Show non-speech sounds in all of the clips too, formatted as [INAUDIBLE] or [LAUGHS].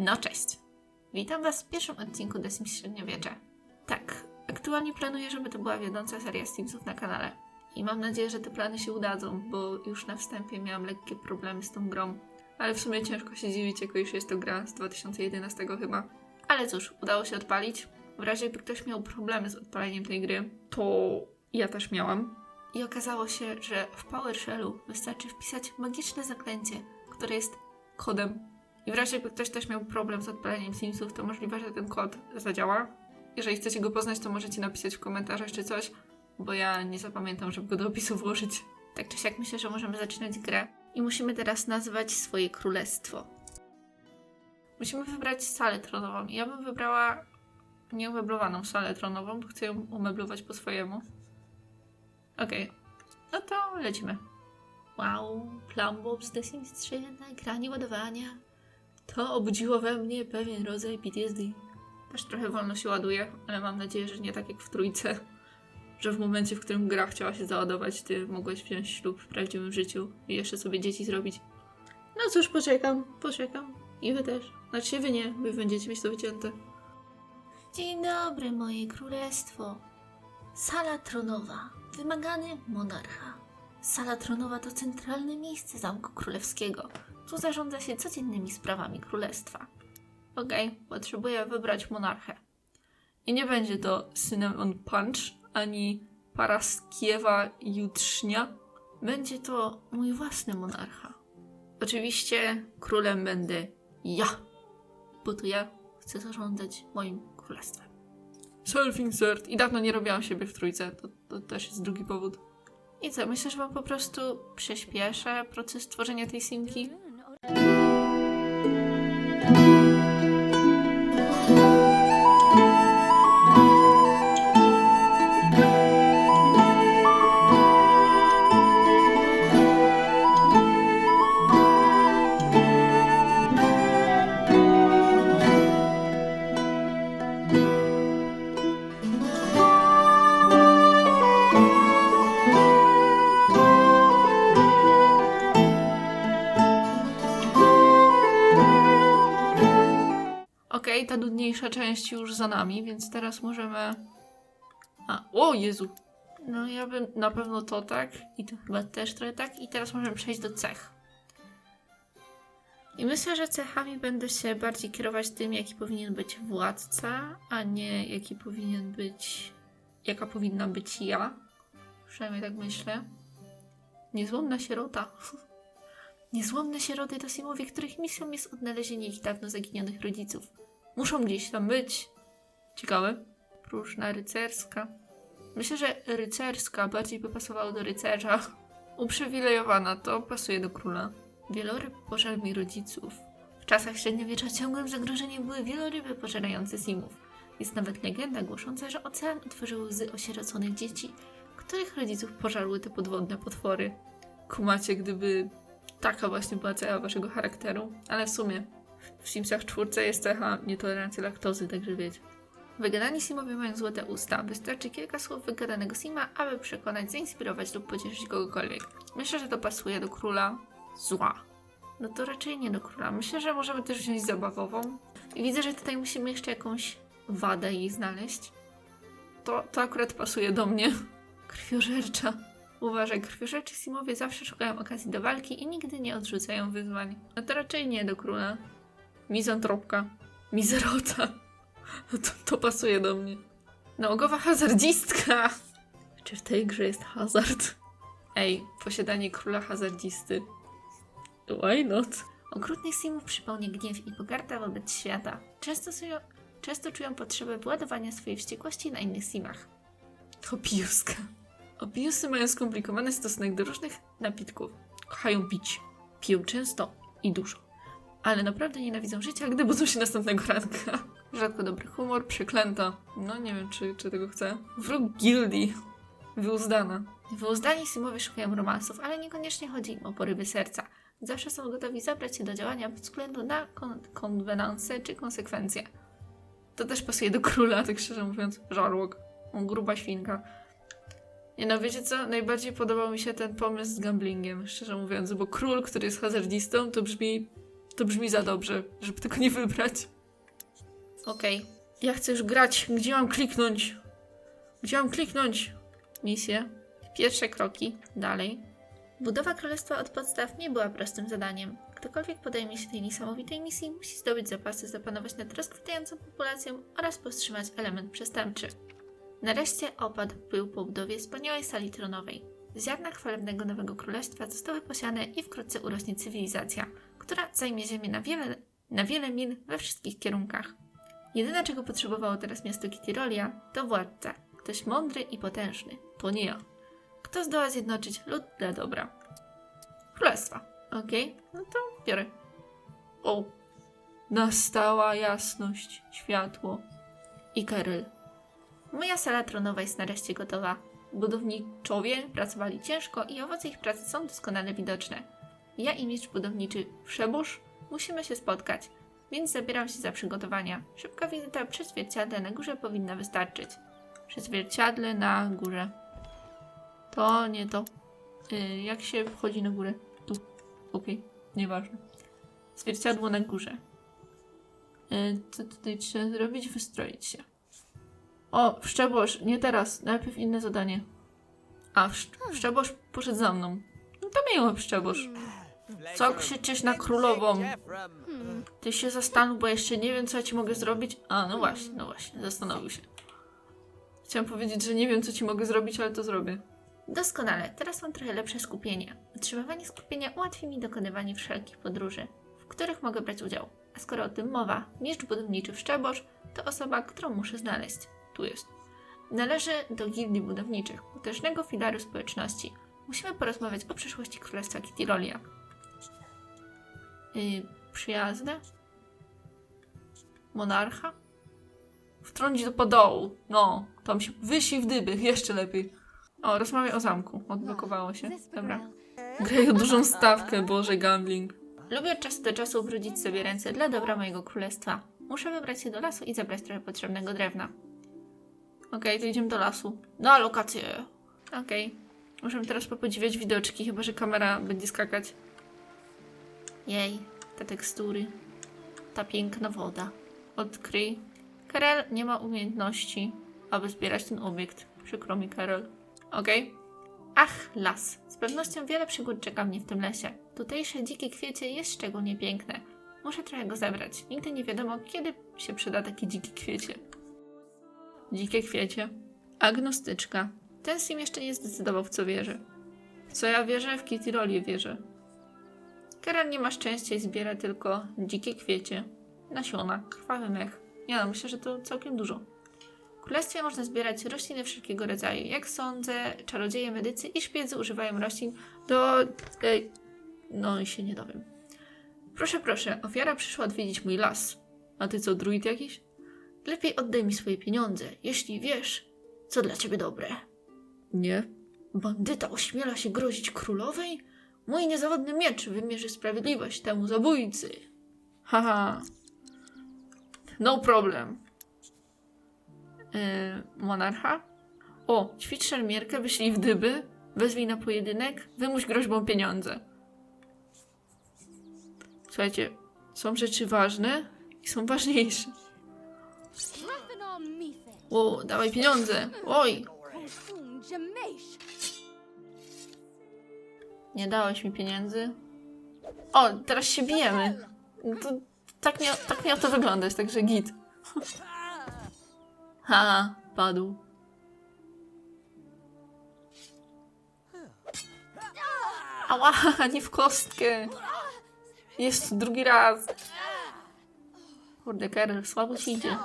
No cześć. Witam Was w pierwszym odcinku The Sims Średniowiecze. Tak, aktualnie planuję, żeby to była wiodąca seria Simsów na kanale. I mam nadzieję, że te plany się udadzą, bo już na wstępie miałam lekkie problemy z tą grą. Ale w sumie ciężko się dziwić, jako już jest to gra z 2011 chyba. Ale cóż, udało się odpalić. W razie jakby ktoś miał problemy z odpaleniem tej gry, to ja też miałam. I okazało się, że w PowerShellu wystarczy wpisać magiczne zaklęcie, które jest kodem i w razie jakby ktoś też miał problem z odpaleniem Simsów, to możliwe, że ten kod zadziała. Jeżeli chcecie go poznać, to możecie napisać w komentarzach czy coś, bo ja nie zapamiętam, żeby go do opisu włożyć. Tak czy siak myślę, że możemy zaczynać grę. I musimy teraz nazwać swoje królestwo. Musimy wybrać salę tronową. Ja bym wybrała nieumeblowaną salę tronową, bo chcę ją umeblować po swojemu. Okej. No to lecimy. Wow, Plumbob z The Sims 3 na ekranie ładowania. To obudziło we mnie pewien rodzaj PTSD. Też trochę wolno się ładuje, ale mam nadzieję, że nie tak jak w trójce. Że w momencie, w którym gra chciała się załadować, ty mogłeś wziąć ślub w prawdziwym życiu i jeszcze sobie dzieci zrobić. No cóż, poczekam, poczekam. I wy też. Znaczy wy nie, wy będziecie mieć to wycięte. Dzień dobry, moje królestwo. Sala tronowa. Wymagany monarcha. Sala tronowa to centralne miejsce Zamku Królewskiego. Tu zarządza się codziennymi sprawami królestwa. Okej, potrzebuję wybrać monarchę. I nie będzie to Cinnamon Punch ani Paraskiewa Jutrznia. Będzie to mój własny monarcha. Oczywiście królem będę ja, bo to ja chcę zarządzać moim królestwem. Self-insert. I dawno nie robiłam siebie w trójce. To, to też jest drugi powód. I co, myślę, że po prostu przyspieszę proces tworzenia tej simki. Okej, ta nudniejsza część już za nami, więc teraz możemy... A, o Jezu! No ja bym na pewno to tak i to chyba też trochę tak i teraz możemy przejść do cech. I myślę, że cechami będę się bardziej kierować tym, jaki powinien być władca, a nie jaki powinien być... jaka powinna być ja. Przynajmniej tak myślę. Niezłomna sierota. [LAUGHS] Niezłomne sieroty to Simowie, których misją jest odnalezienie ich dawno zaginionych rodziców. Muszą gdzieś tam być. Ciekawe. Próżna rycerska. Myślę, że rycerska bardziej by pasowało do rycerza. Uprzywilejowana to pasuje do króla. Wieloryb pożarł mi rodziców. W czasach średniowiecza ciągłym zagrożeniem były wieloryby pożerające Simów. Jest nawet legenda głosząca, że ocean otworzył łzy osieroconych dzieci, których rodziców pożarły te podwodne potwory. Kumacie, gdyby taka właśnie była cecha waszego charakteru, ale w sumie w Simsach czwórce jest cecha nietolerancji laktozy, także wiecie. Wygadani Simowie mają złote usta. Wystarczy kilka słów wygadanego Sima, aby przekonać, zainspirować lub pocieszyć kogokolwiek. Myślę, że to pasuje do króla zła. No to raczej nie do króla. Myślę, że możemy też wziąć zabawową. I widzę, że tutaj musimy jeszcze jakąś wadę jej znaleźć. To, to akurat pasuje do mnie. [LAUGHS] Krwiożercza. Uważaj, krwiożerczy Simowie zawsze szukają okazji do walki i nigdy nie odrzucają wyzwań. No to raczej nie do króla. Mizantropka. Mizerota. No to, to pasuje do mnie. Nałogowa hazardzistka. Czy w tej grze jest hazard? Ej, posiadanie króla hazardzisty. Why not? Okrutnych Simów przypomnie gniew i pogarda wobec świata. Często, często czują potrzebę wyładowania swojej wściekłości na innych Simach. To piuska. Opiusy mają skomplikowany stosunek do różnych napitków. Kochają pić. Piją często i dużo. Ale naprawdę nienawidzą życia, gdy budzą się następnego ranka. Rzadko dobry humor, przeklęta. No nie wiem, czy, czy tego chcę. Wróg gildii. Wyuzdana. Wyuzdani Simowie szukają romansów, ale niekoniecznie chodzi im o porywy serca. Zawsze są gotowi zabrać się do działania bez względu na kon- konwenanse czy konsekwencje. To też pasuje do króla, tak szczerze mówiąc. Żarłok. On gruba świnka. Nie no, wiecie co? Najbardziej podobał mi się ten pomysł z gamblingiem, szczerze mówiąc, bo król, który jest hazardzistą, to brzmi To brzmi za dobrze, żeby tego nie wybrać. Okej. Ja chcę już grać. Gdzie mam kliknąć? Gdzie mam kliknąć? Misje. Pierwsze kroki. Dalej. Budowa królestwa od podstaw nie była prostym zadaniem. Ktokolwiek podejmie się tej niesamowitej misji, musi zdobyć zapasy, zapanować nad rozkwitającą populacją oraz powstrzymać element przestępczy. Nareszcie opadł pył po budowie wspaniałej sali tronowej. Ziarna chwalebnego nowego królestwa zostały posiane i wkrótce urośnie cywilizacja, która zajmie ziemię na wiele, na wiele mil we wszystkich kierunkach. Jedyne, czego potrzebowało teraz miasto Kitirolia, to władca. Ktoś mądry i potężny. To nie ja. Kto zdoła zjednoczyć lud dla dobra. Królestwa. Okej, no to biorę. O. Nastała jasność, światło. I Keryl. Moja sala tronowa jest nareszcie gotowa. Budowniczowie pracowali ciężko i owoce ich pracy są doskonale widoczne. Ja i mistrz budowniczy Wszebusz musimy się spotkać, więc zabieram się za przygotowania. Szybka wizyta przy zwierciadle na górze powinna wystarczyć. Przy zwierciadle na górze. To nie to. Y, jak się wchodzi na górę? Tu. Okej, nieważne. Zwierciadło na górze. Y, co tutaj trzeba zrobić? Wystroić się. O, Wszczebosz, nie teraz. Najpierw inne zadanie. A, Wszcz- Wszczebosz poszedł za mną. No to miło, Wszczebosz. Co krzyczysz na królową? Ty się zastanów, bo jeszcze nie wiem, co ja ci mogę zrobić. A, no właśnie, no właśnie, zastanowił się. Chciałam powiedzieć, że nie wiem, co ci mogę zrobić, ale to zrobię. Doskonale, teraz mam trochę lepsze skupienie. Utrzymywanie skupienia ułatwi mi dokonywanie wszelkich podróży, w których mogę brać udział. A skoro o tym mowa, mistrz budowniczy Wszczebosz to osoba, którą muszę znaleźć. Tu jest. Należy do gildii budowniczych, potężnego filaru społeczności. Musimy porozmawiać o przyszłości Królestwa Kitirolia. Yy, przyjazne? Monarcha? Wtrącić do podołu. No, tam się wysi w dyby, jeszcze lepiej. O, rozmawiaj o zamku. Odblokowało się. Dobra. Grają dużą stawkę, Boże, gambling. Lubię od czasu do czasu ubrudzić sobie ręce dla dobra mojego królestwa. Muszę wybrać się do lasu i zabrać trochę potrzebnego drewna. Okej, to idziemy do lasu. Na lokację. Okej. Możemy teraz popodziwiać widoczki, chyba że kamera będzie skakać. Jej, te tekstury. Ta piękna woda. Odkryj. Karel nie ma umiejętności, aby zbierać ten obiekt. Przykro mi, Karel. Okej. Ach, las. Z pewnością wiele przygód czeka mnie w tym lesie. Tutejsze dzikie kwiecie jest szczególnie piękne. Muszę trochę go zebrać. Nigdy nie wiadomo, kiedy się przyda taki dziki kwiecie. Dzikie kwiecie. Agnostyczka. Ten sim jeszcze nie zdecydował, w co wierzy. Co ja wierzę? W Kitty wierzę. Karen nie ma szczęścia i zbiera tylko dzikie kwiecie, nasiona, krwawy mech. Ja no, myślę, że to całkiem dużo. W królestwie można zbierać rośliny wszelkiego rodzaju. Jak sądzę, czarodzieje, medycy i szpiedzy używają roślin do... Ej, no i się nie dowiem. Proszę, proszę, ofiara przyszła odwiedzić mój las. A ty co, druid jakiś? Lepiej oddaj mi swoje pieniądze, jeśli wiesz, co dla ciebie dobre. Nie. Bandyta ośmiela się grozić królowej? Mój niezawodny miecz wymierzy sprawiedliwość temu zabójcy. Haha. No problem. Yy, monarcha? O, ćwicz szermierkę, wyślij w dyby, wezwij na pojedynek, wymuś groźbą pieniądze. Słuchajcie, są rzeczy ważne i są ważniejsze. O, dawaj pieniądze. Oj, nie dałeś mi pieniędzy. O, teraz się bijemy. To, tak, miał, tak miał to wyglądać, także git. [LAUGHS] Haha, padł. Ała, [LAUGHS] nie w kostkę. Jest drugi raz. Kurde, Karel, słabo ci idzie.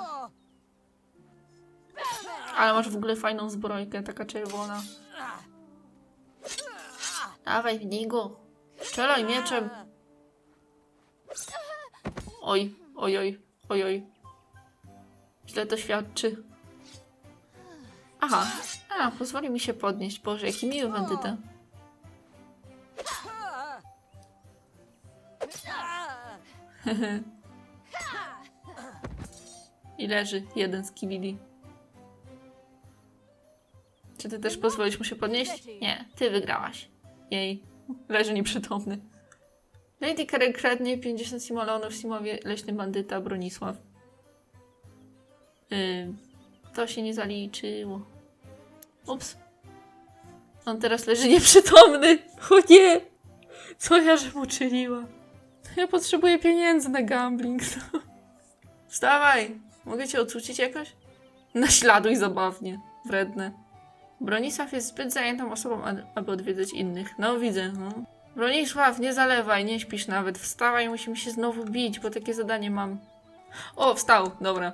Ale masz w ogóle fajną zbrojkę, taka czerwona. Dawaj w niego. Strzelaj mieczem. Oj, oj, oj, oj, oj. Źle to świadczy. Aha. A, pozwoli mi się podnieść. Boże, jaki miły bandyta. [LAUGHS] I leży jeden z kibili. Czy ty też pozwolisz mu się podnieść? Nie, ty wygrałaś. Jej, leży nieprzytomny. Lady Karen kradnie 50 simolonów Simowie leśny bandyta Bronisław. Yy, to się nie zaliczyło. Ups. On teraz leży nieprzytomny. [LAUGHS] O nie! Co ja żem uczyniła? Ja potrzebuję pieniędzy na gambling. [LAUGHS] Wstawaj! Mogę cię ocucić jakoś? Naśladuj zabawnie. Wredne. Bronisław jest zbyt zajętą osobą, aby odwiedzać innych. No widzę, no. Bronisław, nie zalewaj, nie śpisz nawet. Wstawaj, musimy się znowu bić, bo takie zadanie mam. O, wstał, dobra.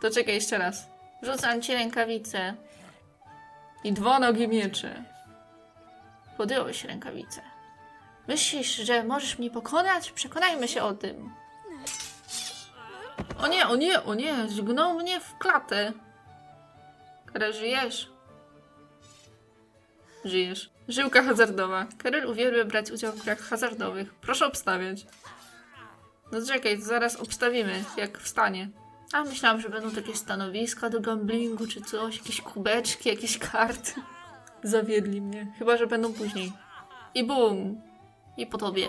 To czekaj jeszcze raz. Rzucam ci rękawice. I dwonogie miecze. Podjąłeś rękawice. Myślisz, że możesz mnie pokonać? Przekonajmy się o tym. O nie, o nie, o nie, zgnął mnie w klatę. Karel, żyjesz? Żyjesz. Żyłka hazardowa. Karel uwielbia brać udział w grach hazardowych. Proszę obstawiać. No czekaj, zaraz obstawimy, jak wstanie. A myślałam, że będą takie stanowiska do gamblingu czy coś, jakieś kubeczki, jakieś karty. Zawiedli mnie. Chyba, że będą później. I bum! I po tobie.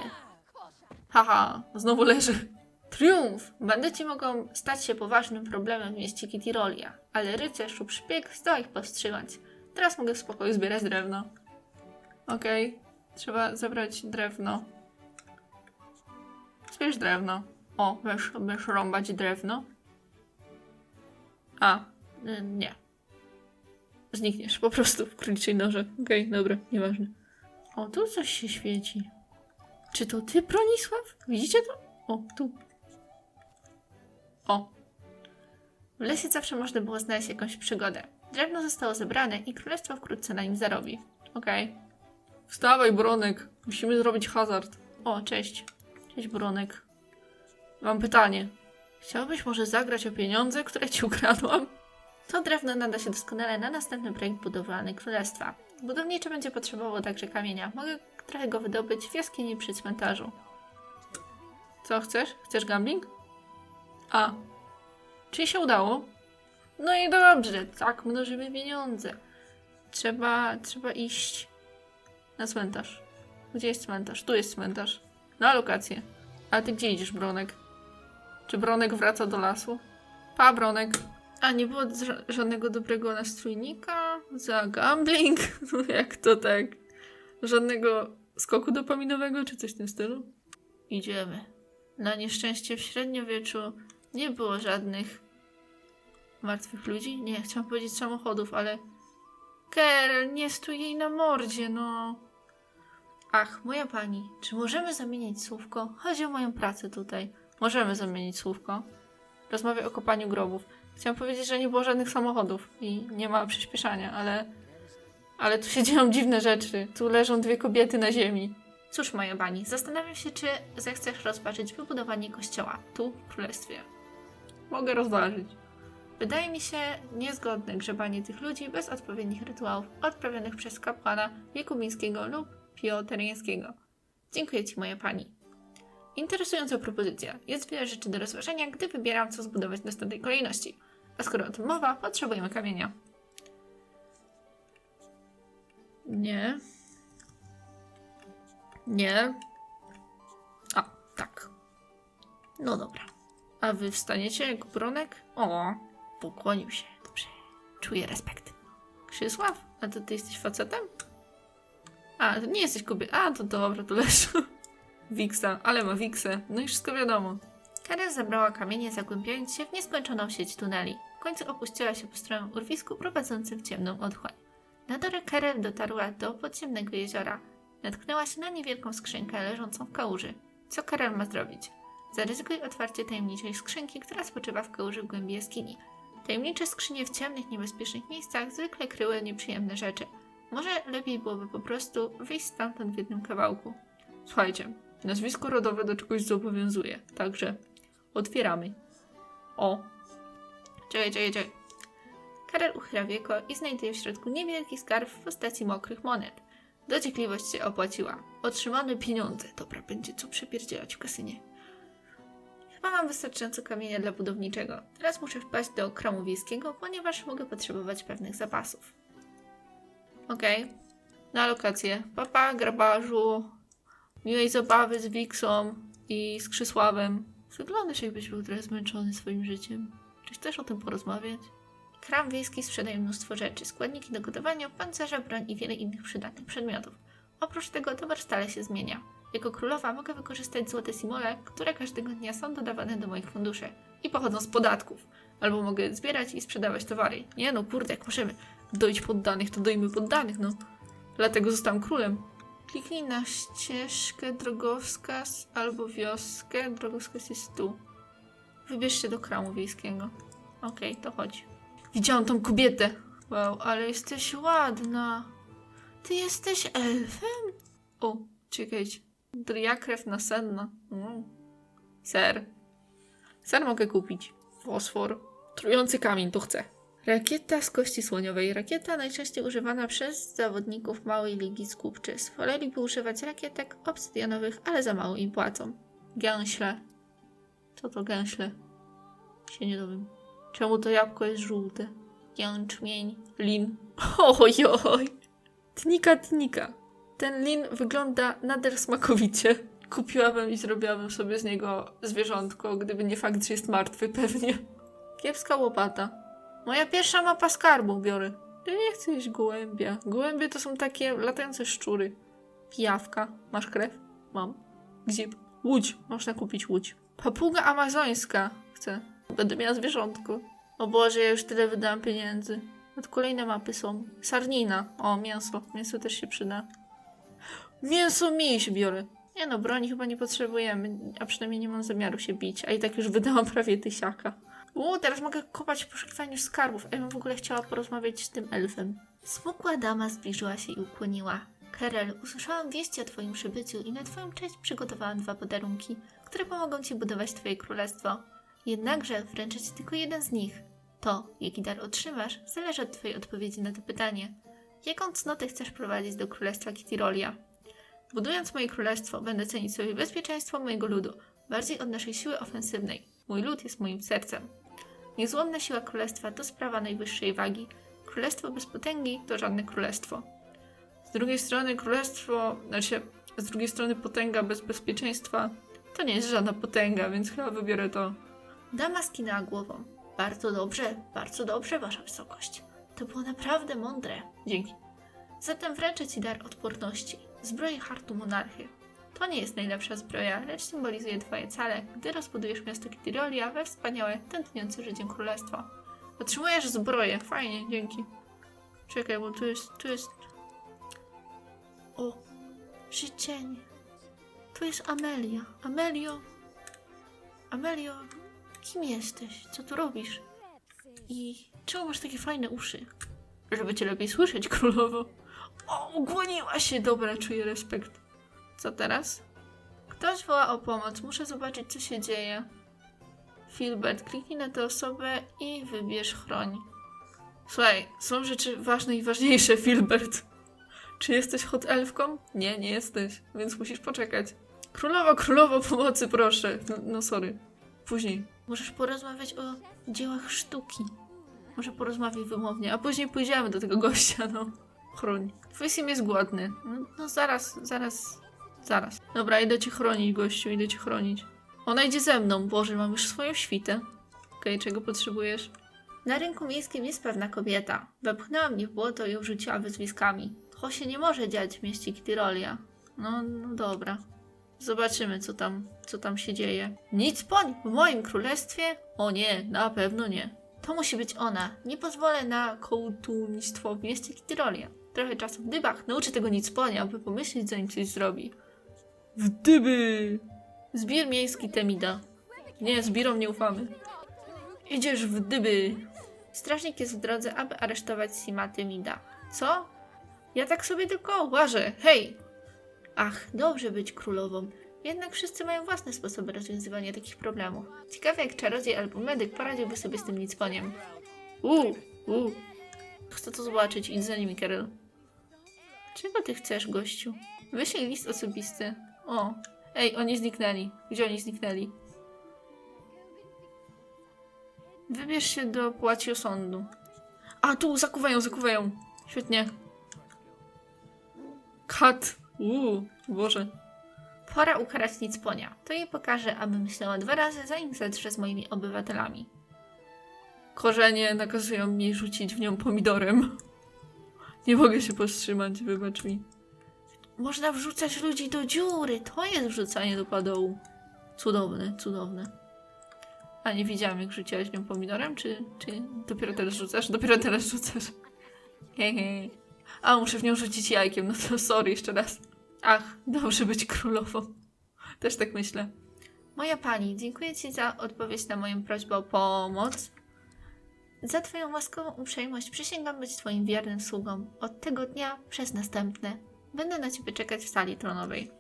Haha, znowu leży. Triumf! Bandyci mogą stać się poważnym problemem w mieście Kitirolia, ale rycerz lub szpieg zdoła ich powstrzymać. Teraz mogę w spokoju zbierać drewno. Okej, trzeba zebrać drewno. Zbierz drewno. O, będziesz, będziesz rąbać drewno? A, y, nie. Znikniesz po prostu w króliczej noże. Okej, dobra, nieważne. O, tu coś się świeci. Czy to ty, Bronisław? Widzicie to? O, tu. O. W lesie zawsze można było znaleźć jakąś przygodę. Drewno zostało zebrane i królestwo wkrótce na nim zarobi. Okej. Wstawaj, Bronek. Musimy zrobić hazard. O, cześć. Cześć, Bronek. Mam pytanie. Chciałbyś może zagrać o pieniądze, które ci ukradłam? To drewno nada się doskonale na następny projekt budowlany królestwa. Budowniczy będzie potrzebował także kamienia. Mogę trochę go wydobyć w jaskini przy cmentarzu. Co chcesz? Chcesz gambling? A. Czy się udało? No i dobrze, tak mnożymy pieniądze. Trzeba, trzeba iść na cmentarz. Gdzie jest cmentarz? Tu jest cmentarz. Na lokację. A ty gdzie idziesz, Bronek? Czy Bronek wraca do lasu? Pa, Bronek. A nie było ża- żadnego dobrego nastrójnika za gambling? [LAUGHS] No jak to tak? Żadnego skoku dopaminowego czy coś w tym stylu? Idziemy. Na nieszczęście w średniowieczu nie było żadnych martwych ludzi. Nie, chciałam powiedzieć samochodów, ale... Kerel, nie stój jej na mordzie, no. Ach, moja pani, czy możemy zamienić słówko? Chodzi o moją pracę tutaj. Możemy zamienić słówko. Rozmawiam o kopaniu grobów. Chciałam powiedzieć, że nie było żadnych samochodów i nie ma przyspieszania, ale... Ale tu się dzieją dziwne rzeczy. Tu leżą dwie kobiety na ziemi. Cóż, moja pani, zastanawiam się, czy zechcesz rozważyć wybudowanie kościoła tu, w królestwie. Mogę rozważyć. Wydaje mi się niezgodne grzebanie tych ludzi bez odpowiednich rytuałów odprawionych przez kapłana Wiekumińskiego lub Pioteryńskiego. Dziękuję Ci, moja pani. Interesująca propozycja. Jest wiele rzeczy do rozważenia, gdy wybieram, co zbudować w następnej kolejności. A skoro o tym mowa, potrzebujemy kamienia. Nie. Nie. A, tak. No dobra. A wy wstaniecie jak bronek? O, pokłonił się. Dobrze. Czuję respekt. Krzysław? A to ty jesteś facetem? A, to nie jesteś kobietą. A, to dobra, to leż. [LAUGHS] Wiksa, ale ma Wiksę. No i wszystko wiadomo. Karen zabrała kamienie, zagłębiając się w nieskończoną sieć tuneli. W końcu opuściła się po stromym urwisku prowadzącym w ciemną otchłań. Na dole Karen dotarła do podziemnego jeziora. Natknęła się na niewielką skrzynkę leżącą w kałuży. Co Karel ma zrobić? Zaryzykuj otwarcie tajemniczej skrzynki, która spoczywa w kałuży w głębi jaskini. Tajemnicze skrzynie w ciemnych, niebezpiecznych miejscach zwykle kryły nieprzyjemne rzeczy. Może lepiej byłoby po prostu wyjść stamtąd w jednym kawałku. Słuchajcie, nazwisko rodowe do czegoś zobowiązuje, także otwieramy. O. Czekaj, czekaj, czekaj. Karel uchyla wieko i znajduje w środku niewielki skarb w postaci mokrych monet. Dociekliwość się opłaciła. Otrzymane pieniądze. Dobra, będzie co przepierdzielać w kasynie. Chyba mam wystarczająco kamienia dla budowniczego. Teraz muszę wpaść do kromu wiejskiego, ponieważ mogę potrzebować pewnych zapasów. Okej. Na lokację. Papa, grabarzu. Miłej zabawy z Wixą i z Krzysławem. Wyglądasz jakbyś był trochę zmęczony swoim życiem. Czy chcesz o tym porozmawiać? Kram wiejski sprzedaje mnóstwo rzeczy, składniki do gotowania, pancerze, broń i wiele innych przydatnych przedmiotów. Oprócz tego towar stale się zmienia. Jako królowa mogę wykorzystać złote simole, które każdego dnia są dodawane do moich funduszy i pochodzą z podatków. Albo mogę zbierać i sprzedawać towary. Nie no, kurde, jak możemy dojść poddanych, to dojmy poddanych, no. Dlatego zostałem królem. Kliknij na ścieżkę drogowskaz albo wioskę. Drogowskaz jest tu. Wybierz się do kramu wiejskiego. Okej, to chodź. Widziałam tą kobietę. Wow, ale jesteś ładna. Ty jesteś elfem? O, czekajcie. Dria krew nasenna. Mm. Ser. Ser mogę kupić. Fosfor. Trujący kamień, to chcę. Rakieta z kości słoniowej. Rakieta najczęściej używana przez zawodników małej ligi skupczyz. Woleliby używać rakietek obsydianowych, ale za mało im płacą. Gęśle. Co to gęśle? Się nie dowiem. Czemu to jabłko jest żółte? Jęczmień. Lin. [LAUGHS] Ojoj. Tnika, tnika. Ten lin wygląda nader smakowicie. [LAUGHS] Kupiłabym i zrobiłabym sobie z niego zwierzątko, gdyby nie fakt, że jest martwy pewnie. Kiepska łopata. Moja pierwsza mapa skarbu biorę. Ja nie chcę jeść gołębia. Gołębie to są takie latające szczury. Pijawka. Masz krew? Mam. Gzip. Łódź. Można kupić łódź. Papuga amazońska. Chcę. Będę miała zwierzątko. O Boże, ja już tyle wydałam pieniędzy. Tu kolejne mapy są. Sarnina. O, mięso. Mięso też się przyda. Mięso miś biorę. Nie no, broni chyba nie potrzebujemy, a przynajmniej nie mam zamiaru się bić, a i tak już wydałam [LAUGHS] prawie tysiaka. Uuu, teraz mogę kopać w poszukiwaniu skarbów, a ja bym w ogóle chciała porozmawiać z tym elfem. Smukła dama zbliżyła się i ukłoniła. Kerel, usłyszałam wieści o twoim przybyciu i na twoją cześć przygotowałam dwa podarunki, które pomogą ci budować twoje królestwo. Jednakże wręczę ci tylko jeden z nich. To, jaki dar otrzymasz, zależy od twojej odpowiedzi na to pytanie. Jaką cnotę chcesz prowadzić do królestwa Kitirolia? Budując moje królestwo, będę cenić sobie bezpieczeństwo mojego ludu, bardziej od naszej siły ofensywnej. Mój lud jest moim sercem. Niezłomna siła królestwa to sprawa najwyższej wagi. Królestwo bez potęgi to żadne królestwo. Z drugiej strony królestwo, znaczy z drugiej strony potęga bez bezpieczeństwa to nie jest żadna potęga, więc chyba wybiorę to. Dama skinęła głową. Bardzo dobrze, bardzo dobrze, wasza wysokość. To było naprawdę mądre. Dzięki. Zatem wręczę ci dar odporności. Zbroję hartu monarchy. To nie jest najlepsza zbroja, lecz symbolizuje twoje cele, gdy rozbudujesz miasto Kitirolia we wspaniałe, tętniące życiem królestwo. Otrzymujesz zbroję. Fajnie, dzięki. Czekaj, bo tu jest, tu jest... O, życzenie. Tu jest Amelia. Amelio. Amelio, kim jesteś? Co tu robisz? I czemu masz takie fajne uszy? Żeby cię lepiej słyszeć, [LAUGHS] królowo. O, ukłoniła się. Dobra, czuję respekt. Co teraz? Ktoś woła o pomoc. Muszę zobaczyć, co się dzieje. Filbert, kliknij na tę osobę i wybierz chroń. Słuchaj, są rzeczy ważne i ważniejsze, [LAUGHS] Filbert. Czy jesteś hot elfką? Nie, nie jesteś, więc musisz poczekać. Królowo, królowo, pomocy proszę. No, no sorry. Później. Możesz porozmawiać o dziełach sztuki. Może porozmawiaj wymownie, a później pójdziemy do tego gościa, no. Chroń. Twój jest głodny. No, no zaraz, zaraz, zaraz. Dobra, idę cię chronić, gościu, idę cię chronić. Ona idzie ze mną. Boże, mam już swoją świtę. Okej, czego potrzebujesz? Na rynku miejskim jest pewna kobieta. Wepchnęła mnie w błoto i obrzuciła wyzwiskami. To się nie może dziać w mieście Kitirolia. No, no dobra. Zobaczymy, co tam, co tam się dzieje. Nic poń w moim królestwie? O nie, na pewno nie. To musi być ona. Nie pozwolę na kołtunństwo w mieście Kitirolia. Trochę czasu w dybach. Nauczę tego nic ponia, by pomyśleć, zanim coś zrobi. W dyby! Zbir miejski Temida. Nie, zbirom nie ufamy. Idziesz w dyby. Strażnik jest w drodze, aby aresztować Sima Temida. Co? Ja tak sobie tylko łażę. Hej! Ach, dobrze być królową. Jednak wszyscy mają własne sposoby rozwiązywania takich problemów. Ciekawe jak czarodziej albo medyk poradziłby sobie z tym nicponiem. Uuu, uuu. Chcę to zobaczyć, idź za nimi, Karel. Czego ty chcesz, gościu? Wyślij list osobisty. O, ej, oni zniknęli. Gdzie oni zniknęli? Wybierz się do płaci sądu. A, tu, zakuwają, zakuwają. Świetnie. Kat. Uuu, Boże. Pora ukarać Nicponia. To jej pokaże, aby myślała dwa razy, zanim zetrze z moimi obywatelami. Korzenie nakazują mi rzucić w nią pomidorem. Nie mogę się powstrzymać, wybacz mi. Można wrzucać ludzi do dziury. To jest wrzucanie do padołu. Cudowne, cudowne. A nie widziałam, jak rzuciłaś nią pomidorem, czy, czy dopiero teraz rzucasz? Dopiero teraz rzucasz. Hehe. A, muszę w nią rzucić jajkiem, no to sorry jeszcze raz. Ach, dobrze być królową. Też tak myślę. Moja pani, dziękuję Ci za odpowiedź na moją prośbę o pomoc. Za Twoją łaskową uprzejmość przysięgam być Twoim wiernym sługą od tego dnia przez następne. Będę na Ciebie czekać w sali tronowej.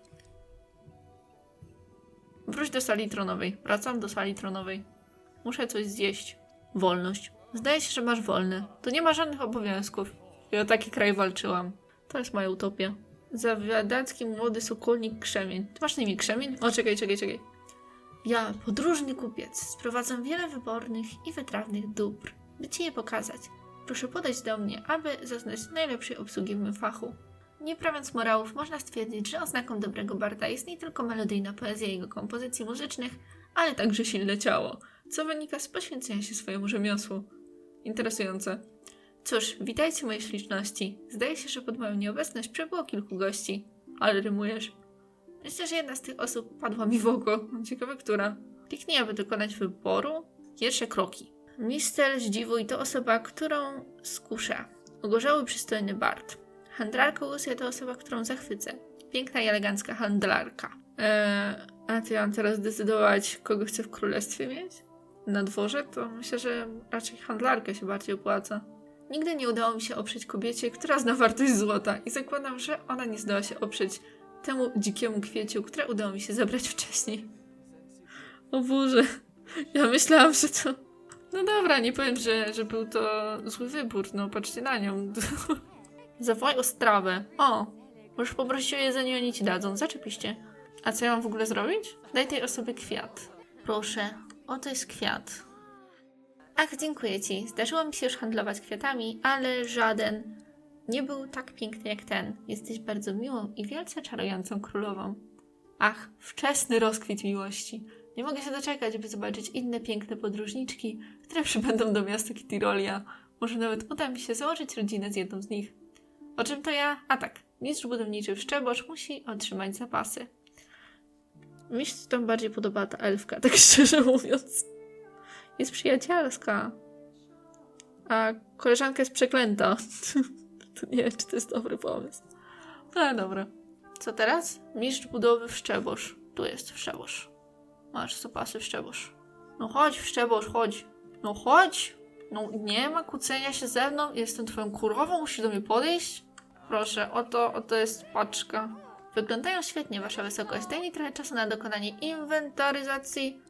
Wróć do sali tronowej. Wracam do sali tronowej. Muszę coś zjeść. Wolność. Zdaje się, że masz wolne. To nie ma żadnych obowiązków. Ja o taki kraj walczyłam. To jest moja utopia. Zawiadacki młody sokolnik Krzemień. Ty masz na imię Krzemień? O, czekaj, czekaj, czekaj. Ja, podróżny kupiec, sprowadzam wiele wybornych i wytrawnych dóbr, by ci je pokazać. Proszę podejść do mnie, aby zaznać najlepszej obsługi w mym fachu. Nie prawiąc morałów, można stwierdzić, że oznaką dobrego barda jest nie tylko melodyjna poezja jego kompozycji muzycznych, ale także silne ciało, co wynika z poświęcenia się swojemu rzemiosłu. Interesujące. Cóż, witajcie moje śliczności. Zdaje się, że pod moją nieobecność przybyło kilku gości. Ale rymujesz. Myślę, że jedna z tych osób padła mi w oko. Ciekawe, która. Kliknij, aby dokonać wyboru. Pierwsze kroki. Mister Zdziwuj to osoba, którą skuszę. Ogorzały przystojny bard. Handlarka Lucja to osoba, którą zachwycę. Piękna i elegancka handlarka. Eee, a ty mam teraz decydować, kogo chcę w królestwie mieć? Na dworze? To myślę, że raczej handlarkę się bardziej opłaca. Nigdy nie udało mi się oprzeć kobiecie, która zna wartość złota i zakładam, że ona nie zdała się oprzeć temu dzikiemu kwieciu, które udało mi się zabrać wcześniej. O Boże, ja myślałam, że to... No dobra, nie powiem, że, że był to zły wybór, no patrzcie na nią. [LAUGHS] Zawołaj o strawę. O, możesz poprosić o jedzenie, oni ci dadzą, zaczepiście. A co ja mam w ogóle zrobić? Daj tej osobie kwiat. Proszę, oto jest kwiat. Ach, dziękuję ci. Zdarzyło mi się już handlować kwiatami, ale żaden nie był tak piękny jak ten. Jesteś bardzo miłą i wielce czarującą królową. Ach, wczesny rozkwit miłości. Nie mogę się doczekać, by zobaczyć inne piękne podróżniczki, które przybędą do miasta Kitirolia. Może nawet uda mi się założyć rodzinę z jedną z nich. O czym to ja? A tak, mistrz budowniczy w Szczebosz musi otrzymać zapasy. Mi się tam bardziej podoba ta elfka, tak [LAUGHS] szczerze mówiąc. Jest przyjacielska. A koleżanka jest przeklęta. [LAUGHS] to nie wiem, czy to jest dobry pomysł. Ale dobra. Co teraz? Mistrz budowy w Szczebosz. Tu jest w Szczebosz. Masz zapasy w Szczebosz. No chodź w Szczebosz, chodź. No chodź. No nie ma kłócenia się ze mną. Jestem twoją kurową, musisz do mnie podejść. Proszę, oto, oto jest paczka. Wyglądają świetnie, wasza wysokość. Daj mi trochę czasu na dokonanie inwentaryzacji,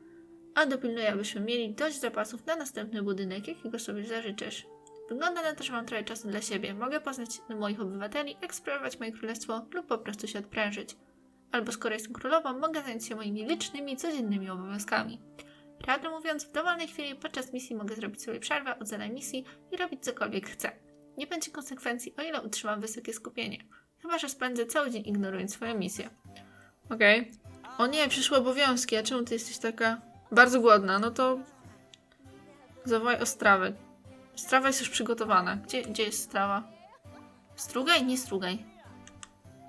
a dopilnuję, abyśmy mieli dość zapasów na następny budynek, jakiego sobie zażyczysz. Wygląda na to, że mam trochę czasu dla siebie. Mogę poznać moich obywateli, eksplorować moje królestwo lub po prostu się odprężyć. Albo skoro jestem królową, mogę zająć się moimi licznymi, codziennymi obowiązkami. Prawdę mówiąc, w dowolnej chwili podczas misji mogę zrobić sobie przerwę od zadań misji i robić cokolwiek chcę. Nie będzie konsekwencji, o ile utrzymam wysokie skupienie. Chyba, że spędzę cały dzień ignorując swoją misję. Okej. Okay. O nie, przyszły obowiązki, a czemu ty jesteś taka bardzo głodna? No to zawołaj o strawę. Strawa jest już przygotowana. Gdzie, gdzie jest strawa? Strugaj? Nie strugaj.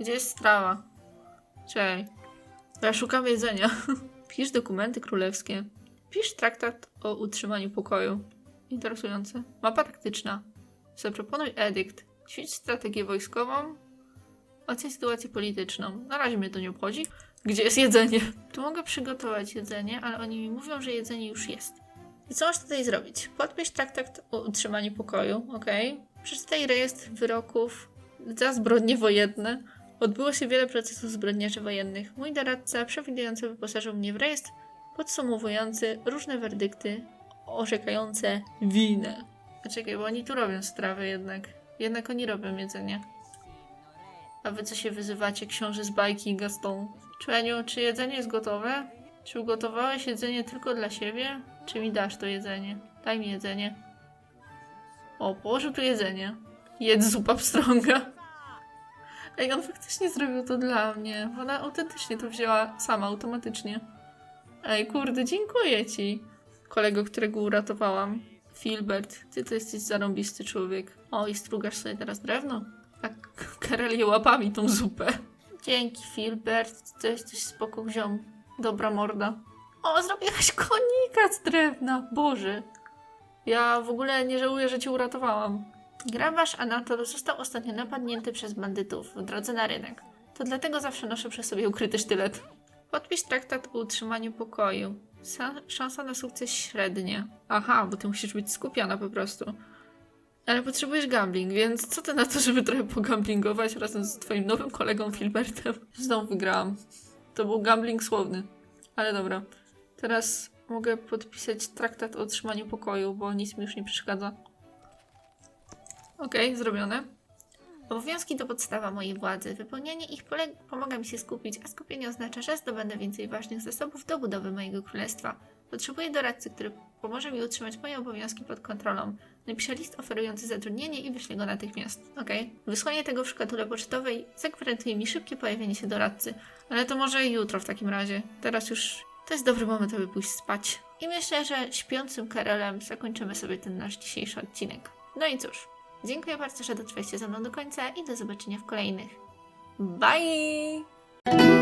Gdzie jest strawa? Czekaj. Ja szukam jedzenia. [LAUGHS] Pisz dokumenty królewskie. Pisz traktat o utrzymaniu pokoju. Interesujące. Mapa taktyczna. Zaproponuj edykt. Ćwicz strategię wojskową. Oceń sytuację polityczną. Na razie mnie to nie obchodzi. Gdzie jest jedzenie? Tu mogę przygotować jedzenie, ale oni mi mówią, że jedzenie już jest. I co masz tutaj zrobić? Podpisz traktat o utrzymaniu pokoju, ok? Przeczytaj rejestr wyroków za zbrodnie wojenne. Odbyło się wiele procesów zbrodniarzy wojennych. Mój doradca przewidujący wyposażył mnie w rejestr podsumowujący różne werdykty orzekające winę. Czekaj, bo oni tu robią strawy jednak. Jednak oni robią jedzenie. A wy co się wyzywacie, książę z bajki Gaston? Człeniu, czy jedzenie jest gotowe? Czy ugotowałeś jedzenie tylko dla siebie? Czy mi dasz to jedzenie? Daj mi jedzenie. O, położył tu jedzenie. Jedz zupa pstrąga. Ej, on faktycznie zrobił to dla mnie. Ona autentycznie to wzięła sama, automatycznie. Ej, kurde, dziękuję ci. Kolego, którego uratowałam. Filbert, ty to jesteś zarąbisty człowiek. O, i strugasz sobie teraz drewno? Tak, [LAUGHS] karelię łapami tą zupę. Dzięki, Filbert, to jesteś spoko ziom. Dobra morda. O, zrobiłaś konika z drewna, Boże. Ja w ogóle nie żałuję, że cię uratowałam. Grabarz Anatol został ostatnio napadnięty przez bandytów w drodze na rynek. To dlatego zawsze noszę przy sobie ukryty sztylet. Podpisz traktat o utrzymaniu pokoju. Sa- szansa na sukces średnia. Aha, bo ty musisz być skupiona po prostu. Ale potrzebujesz gambling, więc co ty na to, żeby trochę pogamblingować razem z twoim nowym kolegą Filbertem? Znowu wygrałam. To był gambling słowny. Ale dobra. Teraz mogę podpisać traktat o utrzymaniu pokoju, bo nic mi już nie przeszkadza. Okej, zrobione. Obowiązki to podstawa mojej władzy. Wypełnianie ich pomaga mi się skupić, a skupienie oznacza, że zdobędę więcej ważnych zasobów do budowy mojego królestwa. Potrzebuję doradcy, który pomoże mi utrzymać moje obowiązki pod kontrolą. Napiszę list oferujący zatrudnienie i wyślę go natychmiast. Okej. Wysłanie tego w szkatule pocztowej zagwarantuje mi szybkie pojawienie się doradcy. Ale to może jutro w takim razie. Teraz już to jest dobry moment, aby pójść spać. I myślę, że śpiącym Karolem zakończymy sobie ten nasz dzisiejszy odcinek. No i cóż, dziękuję bardzo, że dotrwaliście ze mną do końca i do zobaczenia w kolejnych. Bye!